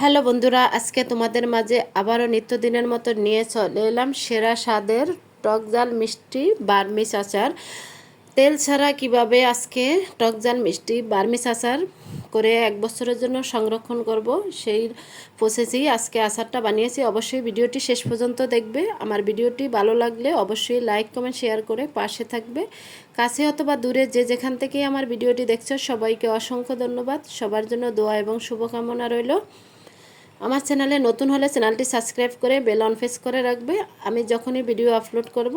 Hello বন্ধুরা, আজকে তোমাদের মাঝে আবারও নিত্যদিনের মতো নিয়ে চলে এলাম সেরা স্বাদের টক জাল মিষ্টি বার্মিস আচার তেল ছাড়া কীভাবে আজকে টক জাল মিষ্টি বার্মিস আচার করে এক বছরের জন্য সংরক্ষণ করব, সেই প্রসেসেই আজকে আচারটা বানিয়েছি। অবশ্যই ভিডিওটি শেষ পর্যন্ত দেখবে। আমার ভিডিওটি ভালো লাগলে অবশ্যই লাইক কমেন্ট শেয়ার করে পাশে থাকবে। কাছে অথবা দূরে যে যেখান থেকেই আমার ভিডিওটি দেখছ, সবাইকে অসংখ্য ধন্যবাদ। সবার জন্য দোয়া এবং শুভকামনা রইল। আমার চ্যানেলে নতুন হলে চ্যানেলটি সাবস্ক্রাইব করে বেল অন ফেস করে রাখবে। আমি যখনই ভিডিও আপলোড করব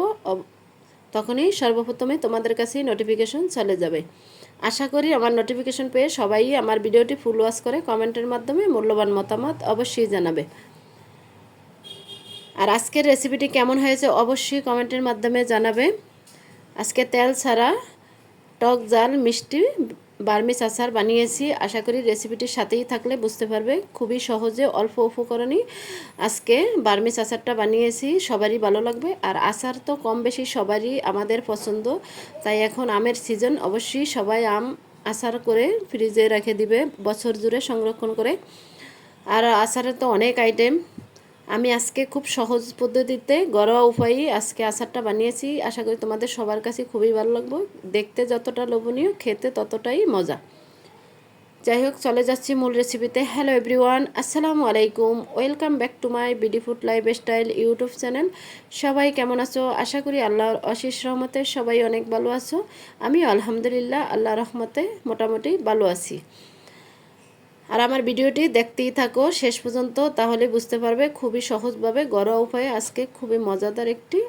তখনই সর্বপ্রথমে তোমাদের কাছেই নোটিফিকেশন চলে যাবে। আশা করি আমার নোটিফিকেশন পেয়ে সবাই আমার ভিডিওটি ফুল ওয়াশ করে কমেন্টের মাধ্যমে মূল্যবান মতামত অবশ্যই জানাবে। আর আজকের রেসিপিটি কেমন হয়েছে অবশ্যই কমেন্টের মাধ্যমে জানাবে। আজকে তেল ছাড়া টক জাল মিষ্টি বার্মিস আচার বানিয়েছি। আশা করি রেসিপিটির সাথেই থাকলে বুঝতে পারবে। খুবই সহজে অল্প উপকরণই আজকে বার্মিস আচারটা বানিয়েছি। সবারই ভালো লাগবে। আর আচার তো কম বেশি সবারই আমাদের পছন্দ। তাই এখন আমের সিজন অবশ্যই সবাই আম আচার করে ফ্রিজে রেখে দিবে বছর জুড়ে সংরক্ষণ করে। আর আচারের তো অনেক আইটেম আমি আজকে খুব সহজ পদ্ধতিতে ঘরোয়া উপায়ে আজকে আচারটা বানিয়েছি। আশা করি তোমাদের সবার কাছে খুবই ভালো লাগবে। দেখতে যতটা লোভনীয়, খেতে ততটাই মজা। যাই হোক, চলে যাচ্ছি মূল রেসিপিতে হ্যালো এভরিওয়ান আসসালামু আলাইকুম। Welcome back to my BD food lifestyle YouTube channel সবাই কেমন আছো? আশা করি আল্লাহর অশিস রহমতে সবাই অনেক ভালো আছো। আমি আলহামদুলিল্লাহ আল্লাহ রহমতে মোটামুটি ভালো আছি। আর আমার ভিডিওটি দেখতেই থাকো, শেষ পর্যন্ত, তাহলে বুঝতে পারবে খুবই সহজভাবে ঘরোয়া উপায়ে আজকে খুবই মজাদার একটি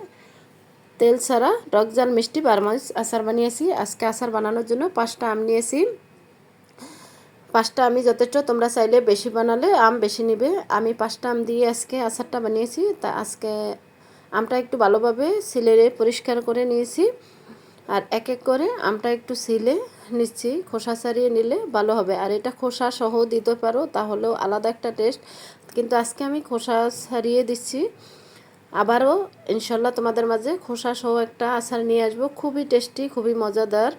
তেল ছাড়া জাল মিষ্টি বারমাস আচার বানিয়েছি। আজকে আচার বানানোর জন্য পাঁচটা আম নিয়েছি। পাঁচটা আমি যথেষ্ট, তোমরা চাইলে বেশি বানালে আম বেশি নিবে। আমি পাঁচটা আম দিয়ে আজকে আচারটা বানিয়েছি। তা আজকে আমটা একটু ভালোভাবে সিলেরে পরিষ্কার করে নিয়েছি। আর এক এক করে আমটা একটু সিলে নিচ্ছি। খোসা ছাড়িয়ে নিলে ভালো হবে। আর এটা খোসা সহ দিতে পারো, তাহলেও আলাদা একটা টেস্ট। কিন্তু আজকে আমি খোসা ছাড়িয়ে দিচ্ছি। আবারও ইনশাল্লাহ তোমাদের মাঝে খোসা সহ একটা আচার নিয়ে আসব। খুবই টেস্টি, খুবই মজাদার।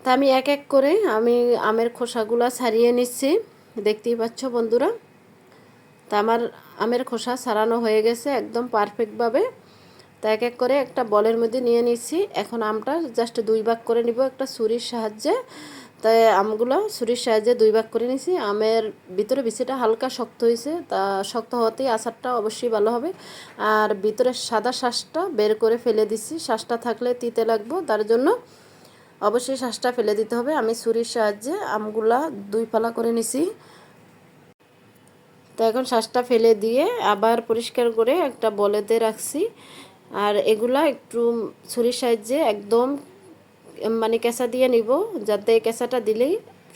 তা আমি এক এক করে আমি আমের খোসাগুলো ছাড়িয়ে নিচ্ছি। দেখতেই পাচ্ছ বন্ধুরা? তা আমার আমের খোসা ছাড়ানো হয়ে গেছে একদম পারফেক্টভাবে তা এক এক করে একটা বলের মধ্যে নিয়ে নিচ্ছি এখন আমটা জাস্ট দুই ভাগ করে নিব একটা ছুরির সাহায্যে। তাই আমগুলো ছুরির সাহায্যে দুই ভাগ করে নিছি আমের ভিতরে বিচিটা হালকা শক্ত হয়েছে, তা শক্ত হওয়াতেই আচারটা অবশ্যই ভালো হবে। আর ভিতরে সাদা শ্বাসটা বের করে ফেলে দিচ্ছি শ্বাসটা থাকলে তিতে লাগবো, তার জন্য অবশ্যই শ্বাসটা ফেলে দিতে হবে। আমি ছুরির সাহায্যে আমগুলা দুই পালা করে নিছি। তো এখন শ্বাসটা ফেলে দিয়ে আবার পরিষ্কার করে একটা বলেতে রাখছি। আর এগুলা একটু ছুরির সাহায্যে একদম মানে কেঁচা দিয়ে নিব, যাতে কেঁচাটা দিলেই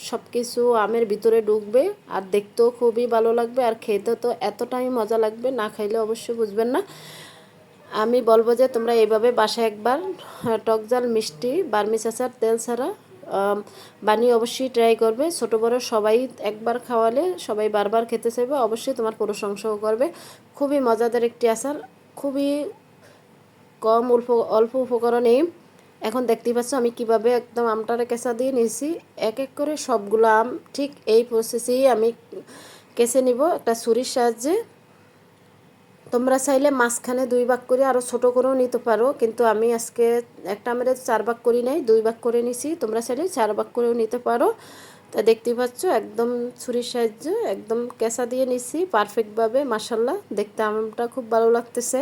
সব কিছু আমের ভিতরে ঢুকবে আর দেখতেও খুবই ভালো লাগবে আর খেতে তো এতটাই মজা লাগবে, না খাইলে অবশ্যই বুঝবেন না। আমি বলব যে তোমরা এইভাবে বাসায় একবার টক জাল মিষ্টি বার্মিস আচার তেল ছাড়া বানিয়ে অবশ্যই ট্রাই করবে। ছোটো বড় সবাই একবার খাওয়ালে সবাই বারবার খেতে চাইবে, অবশ্যই তোমার প্রশংসাও করবে। খুবই মজাদার একটি আচার, খুবই কম অল্প অল্প উপকরণে। এখন দেখতেই পাচ্ছ আমি কীভাবে একদম আমটারে কেঁচা দিয়ে নিয়েছি। এক এক করে সবগুলো আম, ঠিক এই প্রসেসেই আমি কেঁচে নিব একটা ছুরির সাহায্যে। তোমরা চাইলে মাঝখানে দুই ভাগ করে আরও ছোটো করেও নিতে পারো, কিন্তু আমি আজকে একটা আমের চার ভাগ করি নাই, দুই ভাগ করে নিছি। তোমরা চাইলে চার ভাগ করেও নিতে পারো। তা দেখতেই পাচ্ছ একদম ছুরির সাহায্যে একদম কেঁচা দিয়ে নিছি পারফেক্টভাবে মাসাল্লাহ দেখতে আমটা খুব ভালো লাগতেছে।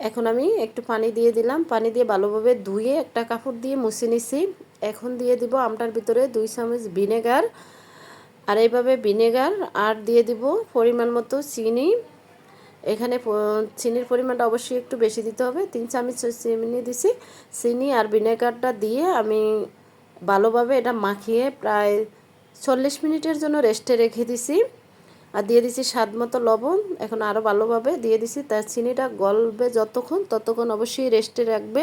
এখন আমি একটু পানি দিয়ে দিলাম। পানি দিয়ে ভালোভাবে ধুয়ে একটা কাপড় দিয়ে মুছে নিছি। এখন দিয়ে দিব আমটার ভিতরে দুই চামচ ভিনেগার। আর এইভাবে ভিনেগার আর দিয়ে দিব পরিমাণ মতো চিনি। এখানে চিনির পরিমাণটা অবশ্যই একটু বেশি দিতে হবে। তিন চামচ চিনি দিছি। চিনি আর ভিনেগারটা দিয়ে আমি ভালোভাবে এটা মাখিয়ে প্রায় চল্লিশ মিনিটের জন্য রেস্টে রেখে দিছি। আর দিয়ে দিছি স্বাদ মতো লবণ, এখন আরও ভালোভাবে দিয়ে দিছি। তার চিনিটা গলবে যতক্ষণ, ততক্ষণ অবশ্যই রেস্টে রাখবে।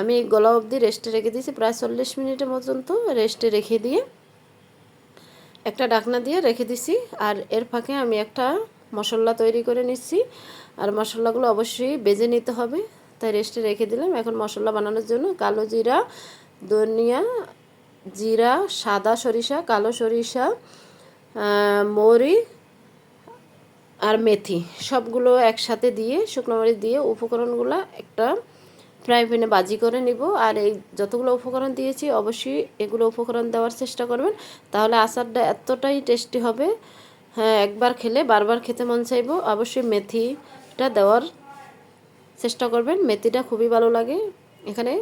আমি গলা অবধি রেস্টে রেখে দিয়েছি, প্রায় চল্লিশ মিনিটের পর্যন্ত রেস্টে রেখে দিয়ে একটা ডাকনা দিয়ে রেখে দিছি। আর এর ফাঁকে আমি একটা মশলা তৈরি করে নিচ্ছি। আর মশলাগুলো অবশ্যই বেজে নিতে হবে। তাই রেস্টে রেখে দিলাম। এখন মশলা বানানোর জন্য কালো জিরা, ধনিয়া জিরা, সাদা সরিষা, কালো সরিষা মরি আর মেথি। সবগুলো একসাথে দিয়ে, শুকনো মরিচ দিয়ে উপকরণগুলো একটা ফ্রাই প্যানে বাজি করে নিব। আর এই যতগুলো উপকরণ দিয়েছি, অবশ্যই এগুলো উপকরণ দেওয়ার চেষ্টা করবেন। তাহলে আচারটা এতটাই টেস্টি হবে। হ্যাঁ একবার খেলে বারবার খেতে মন চাইব। অবশ্যই মেথিটা দেওয়ার চেষ্টা করবেন। মেথিটা খুবই ভালো লাগে। এখানে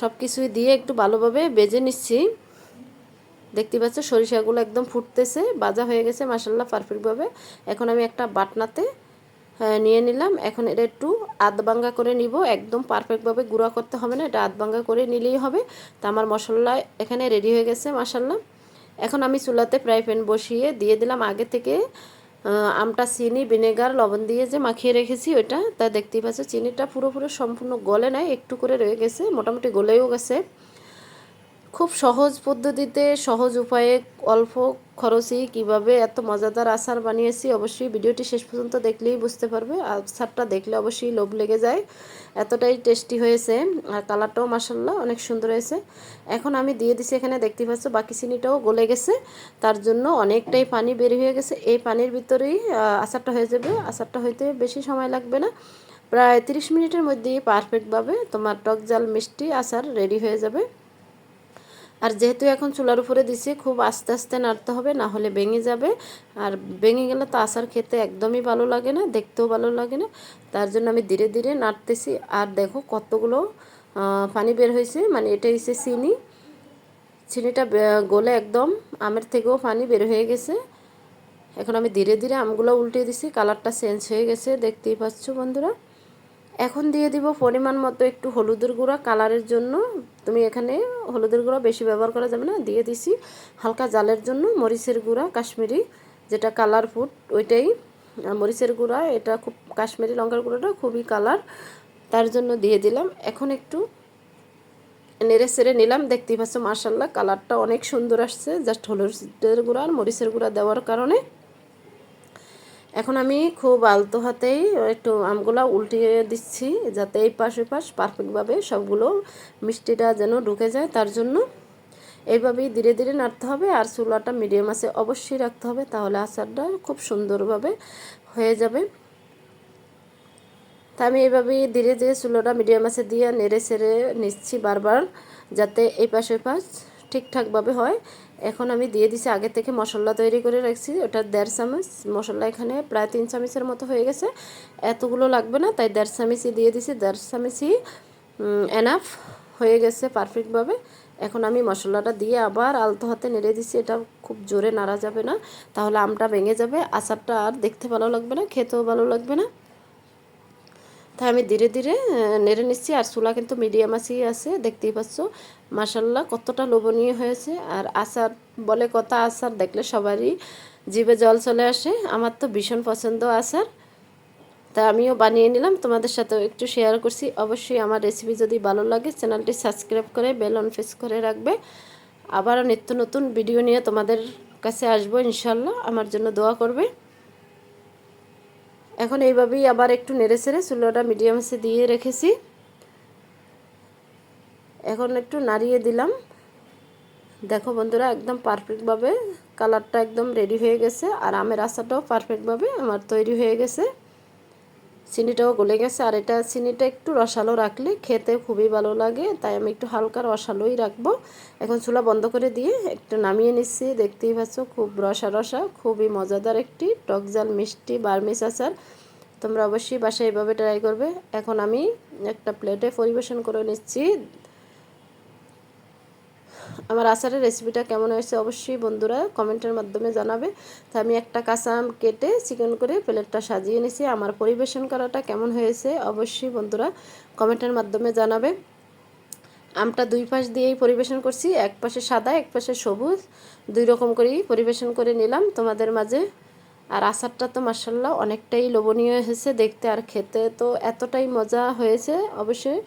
সব কিছুই দিয়ে একটু ভালোভাবে বেজে নিচ্ছি। দেখতে পাচ্ছ সরিষাগুলো একদম ফুটতেছে বাজা হয়ে গেছে মাসাল্লাহ পারফেক্টভাবে এখন আমি একটা বাটনাতে হ্যাঁ, নিয়ে নিলাম। এখন এটা একটু আধবাঙ্গা করে নিব। একদম পারফেক্টভাবে গুঁড়া করতে হবে না এটা আধবাঙ্গা করে নিলেই হবে। তা আমার মশলা এখানে রেডি হয়ে গেছে মাসাল্লাহ এখন আমি চুলাতে ফ্রাই প্যান বসিয়ে দিয়ে দিলাম। আগে থেকে আমটা চিনি ভিনেগার লবণ দিয়ে যে মাখিয়ে রেখেছি ওইটা তা দেখতেই পাচ্ছ চিনিটা পুরোপুরি সম্পূর্ণ গলে নাই একটু করে রয়ে গেছে মোটামুটি গলেও গেছে। খুব সহজ পদ্ধতিতে, সহজ উপায়ে অল্প খরচেই কীভাবে এত মজাদার আচার বানিয়েছি অবশ্যই ভিডিওটি শেষ পর্যন্ত দেখলেই বুঝতে পারবে। আচারটা দেখলে অবশ্যই লোভ লেগে যায়। এতটাই টেস্টি হয়েছে আর কালারটাও মাসাল্লাহ অনেক সুন্দর হয়েছে। এখন আমি দিয়ে দিছি এখানে দেখতে পাচ্ছ বাকি চিনিটাও গলে গেছে। তার জন্য অনেকটাই পানি বের হয়ে গেছে। এই পানির ভিতরেই আচারটা হয়ে যাবে। আচারটা হইতে বেশি সময় লাগবে না। প্রায় তিরিশ মিনিটের মধ্যেই পারফেক্টভাবে তোমার টক জাল মিষ্টি আচার রেডি হয়ে যাবে। আর যেহেতু এখন চুলার উপরে দিছি, খুব আস্তে আস্তে নাড়তে হবে, না হলে ভেঙে যাবে। আর ভেঙে গেলে তো আসার খেতে একদমই ভালো লাগে না, দেখতেও ভালো লাগে না। তার জন্য আমি ধীরে ধীরে নাড়তেছি। আর দেখো কতগুলো পানি বের হয়েছে মানে এটা হচ্ছে চিনি। চিনিটা গলে একদম আমের থেকেও পানি বের হয়ে গেছে। এখন আমি ধীরে ধীরে আমগুলো উল্টে দিছি, কালারটা চেঞ্জ হয়ে গেছে, দেখতেই পাচ্ছ বন্ধুরা। এখন দিয়ে দিব পরিমাণ মতো একটু হলুদের গুঁড়া, কালারের জন্য। তুমি এখানে হলুদের গুঁড়া বেশি ব্যবহার করা যাবে না, দিয়ে দিছি হালকা জালের জন্য মরিচের গুঁড়া, কাশ্মীরি যেটা কালার ফুড ওইটাই। মরিচের গুঁড়া, এটা খুব কাশ্মীরি লঙ্কার গুঁড়োটা খুবই কালার তার জন্য দিয়ে দিলাম। এখন একটু নেড়ে সেড়ে নিলাম। দেখতেই পাচ্ছ মার্শাল্লাহ কালারটা অনেক সুন্দর আসছে। জাস্ট হলুদের গুঁড়া আর মরিচের গুঁড়া দেওয়ার কারণে। এখন আমি খুব আলতো হাতেই একটু আমগুলো উল্টিয়ে দিচ্ছি, যাতে এই পাশ ওই পাশ পারফেক্টভাবে সবগুলো মিষ্টিটা যেন ঢুকে যায় তার জন্য। এইভাবেই ধীরে ধীরে নাড়তে হবে আর চুলাটা মিডিয়াম আছে অবশ্যই রাখতে হবে, তাহলে আচারটা খুব সুন্দরভাবে হয়ে যাবে। তা আমি এইভাবেই ধীরে ধীরে চুলোটা মিডিয়াম আছে দিয়ে নেড়ে সেড়ে নিচ্ছি বারবার, যাতে এই পাশ পাশ ঠিকঠাকভাবে হয়। এখন আমি দিয়ে দিছি, আগে থেকে মশলা তৈরি করে রাখছি, ওটা দেড় চামচ। মশলা এখানে প্রায় তিন চামচের মতো হয়ে গেছে। এতগুলো লাগবে না, তাই দেড় চামচই দিয়ে দিছি, দেড় চামচই এনাফ হয়ে গেছে পারফেক্টভাবে এখন আমি মশলাটা দিয়ে আবার আলতো হাতে নেড়ে দিছি, এটা খুব জোরে নাড়া যাবে না, তাহলে আমটা ভেঙে যাবে, আচারটা আর দেখতে ভালো লাগবে না, খেতেও ভালো লাগবে না। তাই আমি ধীরে ধীরে নেড়ে নিচ্ছি। আর চুলা কিন্তু মিডিয়াম আছেই আছে, দেখতেই পাচ্ছ। মাসাল্লাহ কতটা লোভনীয় হয়েছে। আর আচার বলে কথা, আচার দেখলে সবারই জিভে জল চলে আসে। আমার তো ভীষণ পছন্দ আচার। তা আমিও বানিয়ে নিলাম। তোমাদের সাথেও একটু শেয়ার করছি। অবশ্যই আমার রেসিপি যদি ভালো লাগে চ্যানেলটি সাবস্ক্রাইব করে বেল অন ফেস করে রাখবে। আবারও নিত্য নতুন ভিডিও নিয়ে তোমাদের কাছে আসব ইনশাল্লাহ আমার জন্য দোয়া করবে। এখন এইভাবেই আবার একটু নেড়ে সেড়ে চুলোটা মিডিয়াম সে দিয়ে রেখেছি। এখন একটু নাড়িয়ে দিলাম। দেখো বন্ধুরা, একদম পারফেক্টভাবে কালারটা একদম রেডি হয়ে গেছে, আর আমের আচারটাও পারফেক্টভাবে আমার তৈরি হয়ে গেছে। চিনিটাও গলে গেছে, আর এটা চিনিটা একটু রসালো রাখলে খেতে খুবই ভালো লাগে, তাই আমি একটু হালকা রসালোই রাখব। এখন চুলা বন্ধ করে দিয়ে একটু নামিয়ে নিচ্ছি, দেখতেই পাচ্ছ খুব রসা রসা, খুবই মজাদার একটি টকজাল মিষ্টি বার্মিস আচার। তোমরা অবশ্যই বাসায় এভাবে ট্রাই করবে। এখন আমি একটা প্লেটে পরিবেশন করে নিচ্ছি আমার আচারের রেসিপিটা কেমন হয়েছে অবশ্যই বন্ধুরা কমেন্টের মাধ্যমে জানাবে। তো আমি একটা কাঁচা আম কেটে চিকেন করে প্লেটটা সাজিয়ে নিছি। আমার পরিবেশন করাটা কেমন হয়েছে অবশ্যই বন্ধুরা কমেন্টের মাধ্যমে জানাবে। আমটা দুই পাশ দিয়েই পরিবেশন করছি, এক পাশে সাদা, এক পাশে সবুজ। দুই রকম করেই পরিবেশন করে নিলাম। তোমাদের মাঝে আর আচারটা তো মার্শাল্লাহ অনেকটাই লোভনীয় হয়েছে দেখতে আর খেতে তো এতটাই মজা হয়েছে অবশ্যই।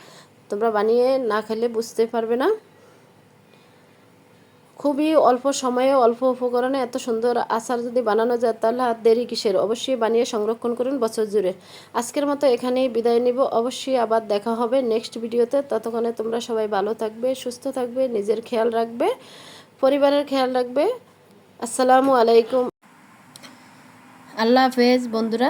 তোমরা বানিয়ে না খেলে বুঝতে পারবে না। খুবই অল্প সময়ে, অল্প উপকরণে এত সুন্দর আচার যদি বানানো যায়, তাহলে আর দেরি কিসের? অবশ্যই বানিয়ে সংরক্ষণ করুন বছর জুড়ে। আজকের মতো এখানেই বিদায় নিব। অবশ্যই আবার দেখা হবে নেক্সট ভিডিওতে। ততক্ষণে তোমরা সবাই ভালো থাকবে, সুস্থ থাকবে, নিজের খেয়াল রাখবে, পরিবারের খেয়াল রাখবে। আসসালামু আলাইকুম। আল্লাহ হাফেজ, বন্ধুরা।